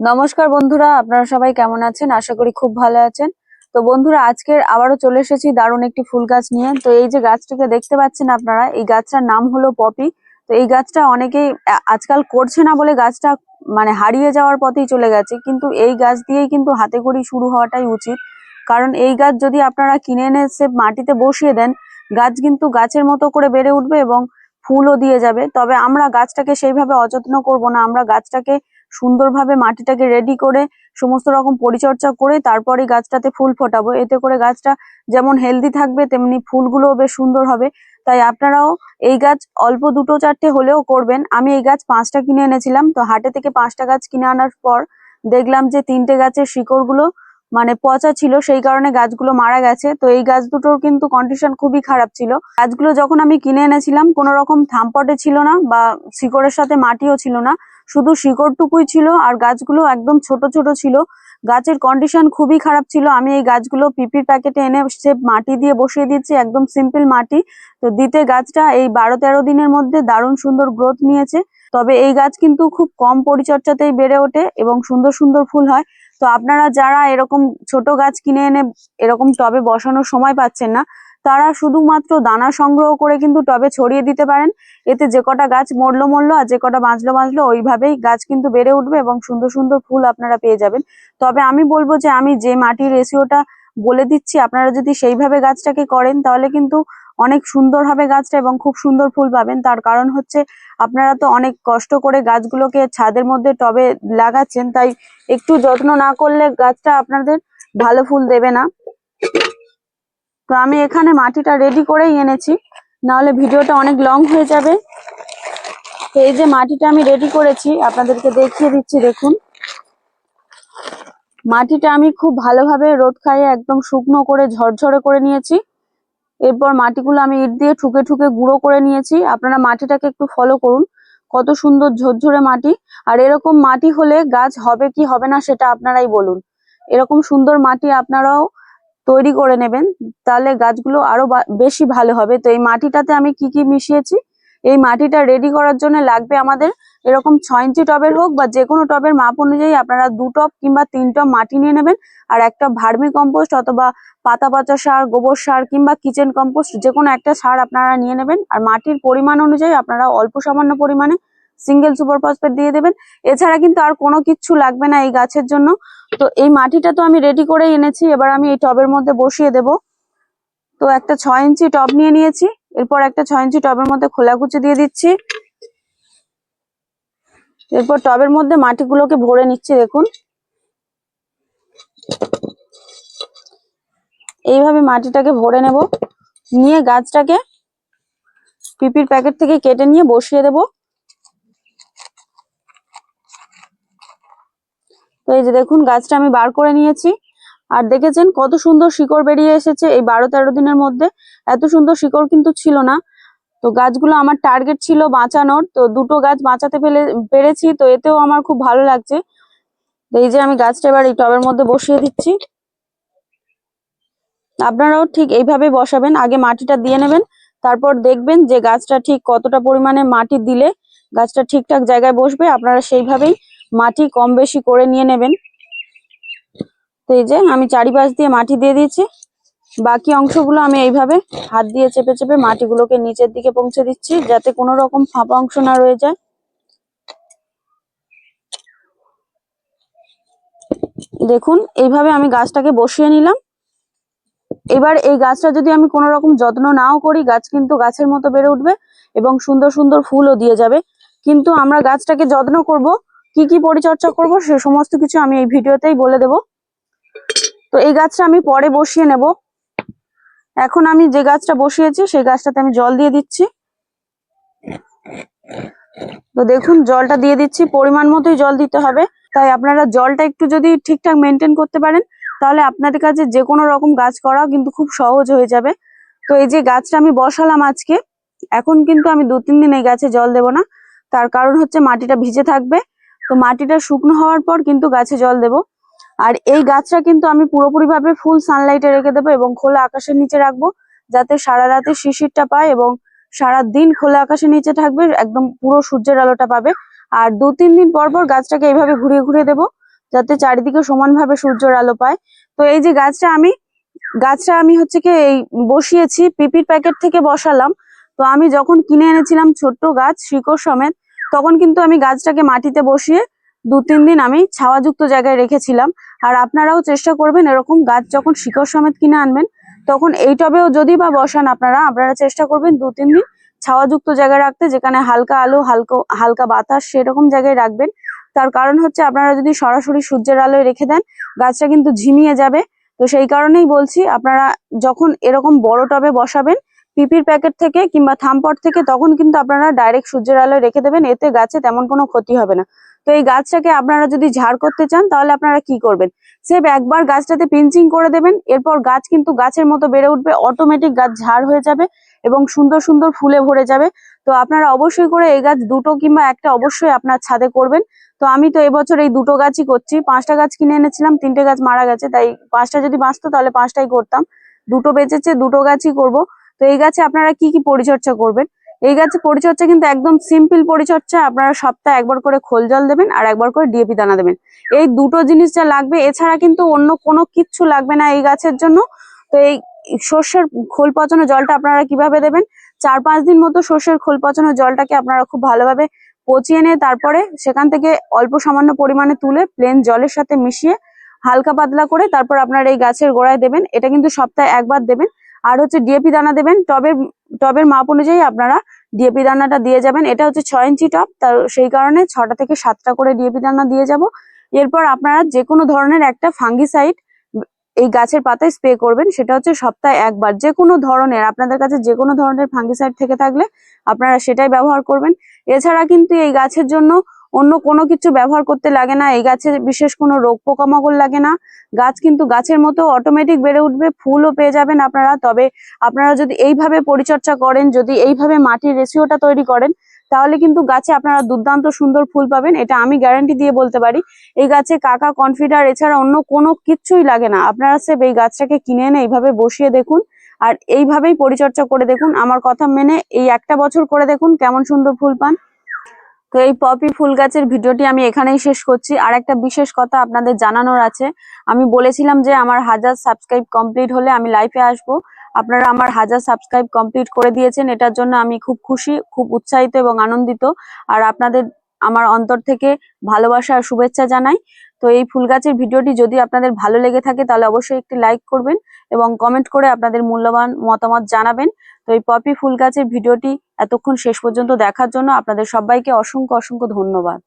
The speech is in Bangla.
নমস্কার বন্ধুরা, আপনারা সবাই কেমন আছেন? আশা করি খুব ভালো আছেন। তো বন্ধুরা, আজকের আবারও চলে এসেছি দারুণ একটি ফুল গাছ নিয়ে। তো এই যে গাছটিকে দেখতে পাচ্ছেন আপনারা, এই গাছটার নাম হলো পপি। তো এই গাছটা অনেকেই আজকাল করছে না বলে গাছটা মানে হারিয়ে যাওয়ার পথেই চলে গেছে। কিন্তু এই গাছ দিয়েই কিন্তু হাতে করি শুরু হওয়াটাই উচিত। কারণ এই গাছ যদি আপনারা কিনে এনে সে মাটিতে বসিয়ে দেন, গাছ কিন্তু গাছের মতো করে বেড়ে উঠবে এবং ফুলও দিয়ে যাবে। তবে আমরা গাছটাকে সেইভাবে অযত্ন করব না। আমরা গাছটাকে সুন্দরভাবে মাটিটাকে রেডি করে, সমস্ত রকম পরিচর্যা করে তারপরে গাছটাতে ফুল ফোটাবো। এতে করে গাছটা যেমন হেলদি থাকবে, তেমনি ফুলগুলোও বেশ সুন্দর হবে। তাই আপনারাও এই গাছ অল্প দুটো চারটে হলেও করবেন। আমি এই গাছ পাঁচটা কিনে এনেছিলাম, তো হাটে থেকে পাঁচটা গাছ কিনে আনার পর দেখলাম যে তিনটে গাছের শিকড়গুলো মানে পচা ছিল, সেই কারণে গাছগুলো মারা গেছে। তো এই গাছ দুটোর কিন্তু কন্ডিশন খুবই খারাপ ছিল। গাছগুলো যখন আমি কিনে এনেছিলাম, কোনো রকম থামপটে ছিল না বা শিকড়ের সাথে মাটিও ছিল না। শুধু শিকড়টুকুই ছিল আর গাছগুলো একদম ছোট ছোট ছিল। গাছের কন্ডিশন খুবই খারাপ ছিল। আমি এই গাছগুলো পিপির প্যাকেটে এনে সে মাটি দিয়ে বসিয়ে দিচ্ছি একদম সিম্পল মাটি। তো দিতে গাছটা এই বারো তেরো দিনের মধ্যে দারুণ সুন্দর গ্রোথ নিয়েছে। তবে এই গাছ কিন্তু খুব কম পরিচর্যাতেই বেড়ে ওঠে এবং সুন্দর সুন্দর ফুল হয়। তো আপনারা যারা এরকম ছোট গাছ কিনে এনে এরকম টবে বসানোর সময় পাচ্ছেন না তারা শুধুমাত্র দানা সংগ্রহ করে কিন্তু টবে ছড়িয়ে দিতে পারেন। এতে যে কটা গাছ মরলো মরলো আর যে কটা বাঁচলো বাঁচলো, ওইভাবেই গাছ কিন্তু বেড়ে উঠবে এবং সুন্দর সুন্দর ফুল আপনারা পেয়ে যাবেন। তবে আমি বলব যে আমি যে মাটির রেশিওটা বলে দিচ্ছি, আপনারা যদি সেইভাবে গাছটাকে করেন তাহলে কিন্তু অনেক সুন্দর হবে গাছটা এবং খুব সুন্দর ফুল পাবেন। তার কারণ হচ্ছে আপনারা তো অনেক কষ্ট করে গাছগুলোকে ছাদের মধ্যে টবে লাগাচ্ছেন, তাই একটু যত্ন না করলে গাছটা আপনাদের ভালো ফুল দেবে না। তো আমি এখানে মাটিটা রেডি করেই এনেছি। নাহলে ভিডিওটা অনেক লং হয়ে যাবে। তো এই যে মাটিটা আমি রেডি করেছি, আপনাদেরকে দেখিয়ে দিচ্ছি, দেখুন। মাটিটা আমি খুব ভালোভাবে রোদ খাইয়ে একদম শুকনো করে ঝরঝরে করে নিয়েছি। এরপর মাটিগুলো আমি ইট দিয়ে ঠুকে ঠুকে গুঁড়ো করে নিয়েছি। আপনারা মাটিটাকে একটু ফলো করুন। কত সুন্দর ঝরঝরে মাটি। আর এরকম মাটি হলে গাছ হবে কি হবে না সেটা আপনারাই বলুন। এরকম সুন্দর মাটি আপনারাও তৈরি করে নেবেন, তাহলে গাছগুলো আরও বেশি ভালো হবে। তো এই মাটিটাতে আমি কি কি মিশিয়েছি? এই মাটিটা রেডি করার জন্য লাগবে আমাদের এরকম ছয় ইঞ্চি টবের হোক বা যে কোনো টবের মাপ অনুযায়ী আপনারা দু টব কিংবা তিন টব মাটি নিয়ে নেবেন। আর একটা ভার্মি কম্পোস্ট অথবা পাতা পচা সার, গোবর সার কিংবা কিচেন কম্পোস্ট যে কোনো একটা সার আপনারা নিয়ে নেবেন। আর মাটির পরিমাণ অনুযায়ী আপনারা অল্প সামান্য পরিমাণে সিঙ্গেল সুপার ফসফেট দিয়ে দেবেন। এছাড়া কিন্তু আর কোনো কিচ্ছু লাগবে না এই গাছের জন্য। তো এই মাটিটা তো আমি রেডি করেই এনেছি, এবার আমি এই টবের মধ্যে বসিয়ে দেব। তো একটা ছয় ইঞ্চি টব নিয়ে নিয়েছি, এরপর একটা ছয় ইঞ্চি টবের মধ্যে খোলাকুচি দিয়ে দিচ্ছি। এরপর টবের মধ্যে মাটিগুলোকে ভরে নিচ্ছি, দেখুন। এইভাবে মাটিটাকে ভরে নেব। নিয়ে গাছটাকে পিপির প্যাকেট থেকে কেটে নিয়ে বসিয়ে দেব। তো এই যে দেখুন, গাছটা আমি বার করে নিয়েছি। আর দেখেছেন কত সুন্দর শিকড় বেরিয়ে এসেছে এই বারো তেরো দিনের মধ্যে। এত সুন্দর শিকড় কিন্তু ছিল না। তো গাছগুলো আমার টার্গেট ছিল বাঁচানোর। তো দুটো গাছ বাঁচাতে পেলে, পেরেছি। তো এতেও আমার খুব ভালো লাগছে। তো এই যে আমি গাছটা এবার এই টবের মধ্যে বসিয়ে দিচ্ছি। আপনারাও ঠিক এইভাবে বসাবেন। আগে মাটিটা দিয়ে নেবেন। তারপর দেখবেন যে গাছটা ঠিক কতটা পরিমাণে মাটি দিলে গাছটা ঠিকঠাক জায়গায় বসবে। আপনারা সেইভাবেই মাটি কম বেশি করে নিয়ে নেবেন। তো এই যে আমি চারিপাশ দিয়ে মাটি দিয়ে দিয়েছি। বাকি অংশগুলো আমি এইভাবে হাত দিয়ে চেপে চেপে মাটিগুলোকে নিচের দিকে পৌঁছে দিচ্ছি, যাতে কোনো রকম ফাঁপা অংশ না রয়ে যায়। দেখুন, এইভাবে আমি গাছটাকে বসিয়ে নিলাম। এবার এই গাছটা যদি আমি কোনো রকম যত্ন নাও করি, গাছ কিন্তু গাছের মতো বেড়ে উঠবে এবং সুন্দর সুন্দর ফুলও দিয়ে যাবে। কিন্তু আমরা গাছটাকে যত্ন করব কি কি পরিচর্যা করব সে সমস্ত কিছু আমি এই ভিডিওতেই বলে দেব। তো এই গাছটা আমি পরে বসিয়ে নেব। এখন আমি যে গাছটা বসিয়েছি, সেই গাছটাতে আমি জল দিয়ে দিচ্ছি। তো দেখুন, জলটা দিয়ে দিচ্ছি, পরিমাণ মতোই জল দিতে হবে। তাই আপনারা জলটা একটু যদি ঠিকঠাক মেনটেন করতে পারেন, তাহলে আপনাদের কাছে যে কোনো রকম গাছ করাও কিন্তু খুব সহজ হয়ে যাবে। তো এই যে গাছটা আমি বসালাম আজকে, এখন কিন্তু আমি দু তিন দিন এই গাছে জল দেব না। তার কারণ হচ্ছে মাটিটা ভিজে থাকবে। তো মাটিটা শুকনো হওয়ার পর কিন্তু গাছে জল দেব। আর এই গাছটা কিন্তু আমি পুরোপুরি ভাবে ফুল সানলাইটে রেখে দেবো এবং খোলা আকাশের নিচে রাখব, যাতে সারা রাতে শিশিরটা পায় এবং সারা দিন খোলা আকাশের নিচে থাকবে, একদম পুরো সূর্যের আলোটা পাবে। আর দু তিন দিন পর পর গাছটাকে এইভাবে ঘুরিয়ে ঘুরিয়ে দেবো, যাতে চারিদিকে সমানভাবে সূর্যের আলো পায়। তো এই যে গাছটা আমি গাছটা আমি হচ্ছে কি এই বসিয়েছি, পিপির প্যাকেট থেকে বসালাম। তো আমি যখন কিনে এনেছিলাম ছোট্ট গাছ, শিকড় সমেত তখন কিন্তু আমি গাছটাকে মাটিতে বসিয়ে দু, তিন দিন আমি ছাওয়াযুক্ত জায়গায় রেখেছিলাম। আর আপনারাও চেষ্টা করবেন এরকম গাছ যখন শিকড় সমেত কিনে আনবেন, তখন এই টবেও যদি বা বসান আপনারা আপনারা চেষ্টা করবেন দু, তিন দিন ছাওয়াযুক্ত জায়গায় রাখতে, যেখানে হালকা আলো, হালকা হালকা বাতাস সেরকম জায়গায় রাখবেন। তার কারণ হচ্ছে আপনারা যদি সরাসরি সূর্যের আলোয় রেখে দেন, গাছটা কিন্তু ঝিমিয়ে যাবে। তো সেই কারণেই বলছি, আপনারা যখন এরকম বড় টবে বসাবেন পিপির প্যাকেট থেকে কিংবা থামপট থেকে তখন কিন্তু আপনারা ডাইরেক্ট সূর্যের আলোয় রেখে দেবেন, এতে গাছে তেমন কোনো ক্ষতি হবে না। তো এই গাছটাকে আপনারা যদি ঝাড় করতে চান, তাহলে আপনারা কি করবেন? সেভ একবার গাছটাতে পিঞ্চিং করে দেবেন, এরপর গাছ কিন্তু গাছের মতো বেড়ে উঠবে অটোমেটিক গাছ ঝাড় হয়ে যাবে এবং সুন্দর সুন্দর ফুলে ভরে যাবে। তো আপনারা অবশ্যই করে এই গাছ দুটো কিংবা একটা অবশ্যই আপনার ছাদে করবেন। তো আমি তো এবছর এই দুটো গাছই করছি। পাঁচটা গাছ কিনে এনেছিলাম, তিনটে গাছ মারা গেছে, তাই পাঁচটা যদি বাঁচতো তাহলে পাঁচটাই করতাম। দুটো বেঁচেছে, দুটো গাছই করব। তো এই গাছে আপনারা কি কি পরিচর্যা করবেন? এই গাছে পরিচর্যা কিন্তু একদম সিম্পল পরিচর্যা। আপনারা সপ্তাহে একবার করে খোল জল দেবেন আর একবার করে ডিএপি দানা দেবেন। এই দুটো জিনিস যা লাগবে, এছাড়া কিন্তু অন্য কোনো কিচ্ছু লাগবে না এই গাছের জন্য। তো এই সর্ষের খোল পচানো জলটা আপনারা কীভাবে দেবেন? চার পাঁচ দিন মতো সর্ষের খোল পচানো জলটাকে আপনারা খুব ভালোভাবে পচিয়ে নিয়ে তারপরে সেখান থেকে অল্প সামান্য পরিমাণে তুলে প্লেন জলের সাথে মিশিয়ে হালকা পাতলা করে তারপর আপনারা এই গাছের গোড়ায় দেবেন। এটা কিন্তু সপ্তাহে একবার দেবেন। আর হচ্ছে ডিএপি দানা দেবেন, টবের টবের মাপ অনুযায়ী আপনারা ডিএপি দানাটা দিয়ে যাবেন। এটা হচ্ছে ছয় ইঞ্চি টপ তার সেই কারণে ছটা থেকে সাতটা করে ডিএপি দানা দিয়ে যাব। এরপর আপনারা যে কোনো ধরনের একটা ফাঙ্গিসাইড এই গাছের পাতায় স্প্রে করবেন, সেটা হচ্ছে সপ্তাহে একবার। যে কোনো ধরনের, আপনাদের কাছে যে কোনো ধরনের ফাঙ্গিসাইড থেকে থাকলে আপনারা সেটাই ব্যবহার করবেন। এছাড়া কিন্তু এই গাছের জন্য অন্য কোনো কিছু ব্যবহার করতে লাগে না। এই গাছে বিশেষ কোনো রোগ পোকামাকড় লাগে না। গাছ কিন্তু গাছের মতো অটোমেটিক বেড়ে উঠবে, ফুলও পেয়ে যাবেন আপনারা। তবে আপনারা যদি এইভাবে পরিচর্যা করেন, যদি এইভাবে মাটির রেশিওটা তৈরি করেন, তাহলে কিন্তু গাছে আপনারা দুর্দান্ত সুন্দর ফুল পাবেন। এটা আমি গ্যারান্টি দিয়ে বলতে পারি। এই গাছে কাকা কনফিডার এছাড়া অন্য কোনো কিচ্ছুই লাগে না। আপনারা সেব এই গাছটাকে কিনে এনে এইভাবে বসিয়ে দেখুন আর এইভাবেই পরিচর্যা করে দেখুন। আমার কথা মেনে এই একটা বছর করে দেখুন কেমন সুন্দর ফুল পান। তো এই পপি ফুল গাছের ভিডিওটি আমি এখানেই শেষ করছি। আর একটা বিশেষ কথা আপনাদের জানানোর আছে। আমি বলেছিলাম যে আমার হাজার সাবস্ক্রাইব কমপ্লিট হলে আমি লাইফে আসব। আপনারা আমার হাজার সাবস্ক্রাইব কমপ্লিট করে দিয়েছেন। এটার জন্য আমি খুব খুশি, খুব উৎসাহিত এবং আনন্দিত। আর আপনাদের আমার অন্তর থেকে ভালোবাসা আর শুভেচ্ছা জানাই। তো এই ফুল গাছের ভিডিওটি যদি আপনাদের ভালো লেগে থাকে, তাহলে অবশ্যই একটি লাইক করবেন এবং কমেন্ট করে আপনাদের মূল্যবান মতামত জানাবেন। তো এই পপি ফুল গাছের ভিডিওটি এতক্ষণ শেষ পর্যন্ত দেখার জন্য আপনাদের সবাইকে অসংখ্য অসংখ্য ধন্যবাদ।